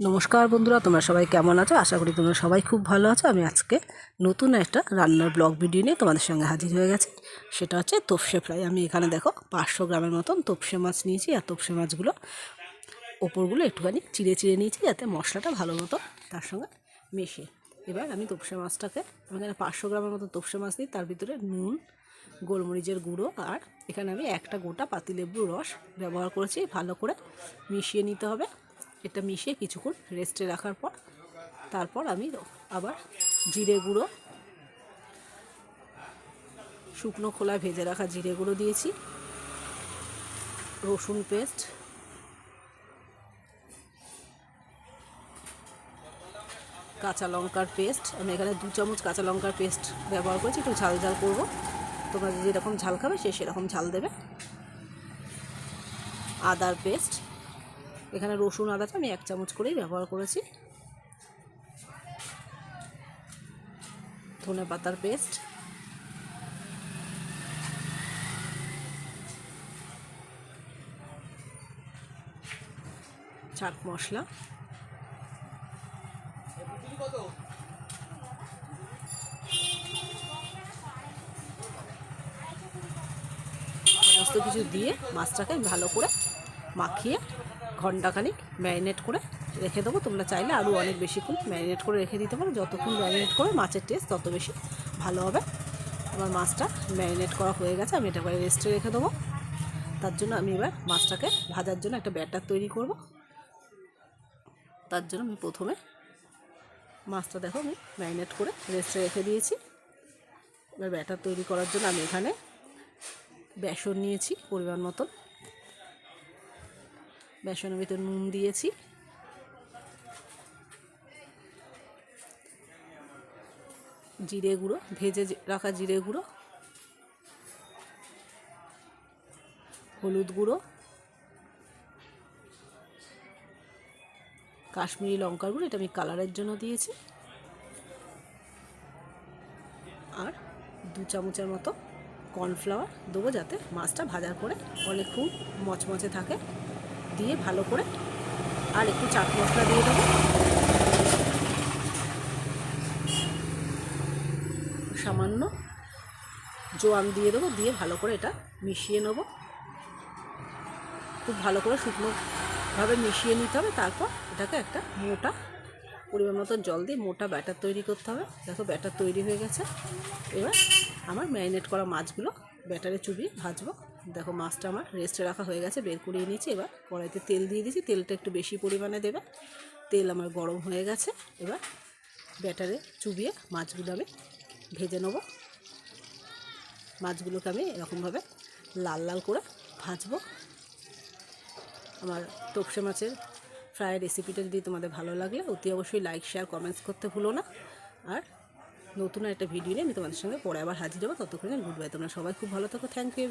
নমস্কার বন্ধুরা, তোমরা সবাই কেমন আছো? আশা করি তোমরা সবাই খুব ভালো আছো। আমি আজকে নতুন একটা রান্নার ব্লগ ভিডিও নিয়ে তোমাদের সঙ্গে হাজির হয়ে গেছি। সেটা হচ্ছে তোপসে ফ্রাই। আমি এখানে দেখো পাঁচশো গ্রামের মতন তোপসে মাছ নিয়েছি, আর তোপসে মাছগুলো ওপরগুলো একটুখানি চিড়ে চিড়ে নিয়েছি যাতে মশলাটা ভালো মতো তার সঙ্গে মেশে। এবার আমি তোপসে মাছটাকে, আমি এখানে পাঁচশো গ্রামের মতো তোপসে মাছ দিই তার ভিতরে নুন, গোলমরিচের গুঁড়ো, আর এখানে আমি একটা গোটা পাতিলেবুর রস ব্যবহার করেছি। ভালো করে মিশিয়ে নিতে হবে। এটা মিশিয়ে কিছুক্ষণ রেস্টে রাখার পর তারপর আমি আবার জিরে গুঁড়ো, শুকনো খোলায় ভেজে রাখা জিরে গুঁড়ো দিয়েছি, রসুন পেস্ট, কাঁচা লঙ্কার পেস্ট। আমি এখানে দু চামচ কাঁচা লঙ্কার পেস্ট ব্যবহার করেছি, একটু ঝাল ঝাল করব। তোমরা যেরকম ঝাল খাবে সে সেরকম ঝাল দেবে। আদার পেস্ট এখানে রসুন, আদাটা আমি এক চামচ করেই ব্যবহার করেছি। ধনে পাতার পেস্ট। চাট মশলা। সমস্ত কিছু দিয়ে মাছটাকে ভালো করে মাখিয়ে ঘন্টাখানিক ম্যারিনেট করে রেখে দেবো। তোমরা চাইলে আরও অনেক বেশিক্ষণ ম্যারিনেট করে রেখে দিতে পারো। যতক্ষণ ম্যারিনেট করে, মাছের টেস্ট তত বেশি ভালো হবে। আমার মাছটা ম্যারিনেট করা হয়ে গেছে, আমি এটা রেস্টে রেখে দেবো। তার জন্য আমি এবার মাছটাকে ভাজার জন্য একটা ব্যাটার তৈরি করব। তার জন্য আমি প্রথমে মাছটা দেখো, আমি ম্যারিনেট করে রেস্টে রেখে দিয়েছি। এবার ব্যাটার তৈরি করার জন্য আমি এখানে বেসন নিয়েছি পরিমাণ মতন। বেসনের ভিতরে নুন দিয়েছি। জিরে গুঁড়ো, ভেজে রাখা জিরে গুঁড়ো। হলুদ গুঁড়ো। কাশ্মীরি লঙ্কার গুঁড়ো, এটা আমি কালারের জন্য দিয়েছি। আর দু চামচের মতো কর্নফ্লাওয়ার দেবো যাতে মাছটা ভাজার পরে খুব মচমচে থাকে। দিয়ে ভালো করে আর একটু চাট মশলা দিয়ে দেবো। সামান্য জোয়ান দিয়ে দেবো, দিয়ে ভালো করে এটা মিশিয়ে নেব। খুব ভালো করে শুকনোভাবে মিশিয়ে নিতে হবে, তারপর এটাকে একটা মোটা পরিমাণ মতো জল দিয়ে মোটা ব্যাটার তৈরি করতে হবে। দেখো ব্যাটার তৈরি হয়ে গেছে। এবার আমার ম্যারিনেট করা মাছগুলো ব্যাটারে চুবিয়ে ভাজবো। দেখো মাছটা আমার রেস্টে রাখা হয়ে গেছে, বের করিয়ে নিয়েছি। এবার কড়াইতে তেল দিয়ে দিয়েছি, তেলটা একটু বেশি পরিমাণে দেবে। তেল আমার গরম হয়ে গেছে, এবার ব্যাটারে চুবিয়ে মাছগুলো আমি ভেজে নেব। মাছগুলোকে আমি এরকমভাবে লাল লাল করে ভাজবো। আমার তোপসে মাছের ফ্রাই রেসিপিটা যদি তোমাদের ভালো লাগলে, অতি অবশ্যই লাইক, শেয়ার, কমেন্টস করতে ভুলো না। আর নতুন একটা ভিডিও নিয়ে আমি তোমাদের সঙ্গে পরে আবার হাজির হব। ততক্ষণে গুড বাই, তোমরা সবাই খুব ভালো থাকো। Thank you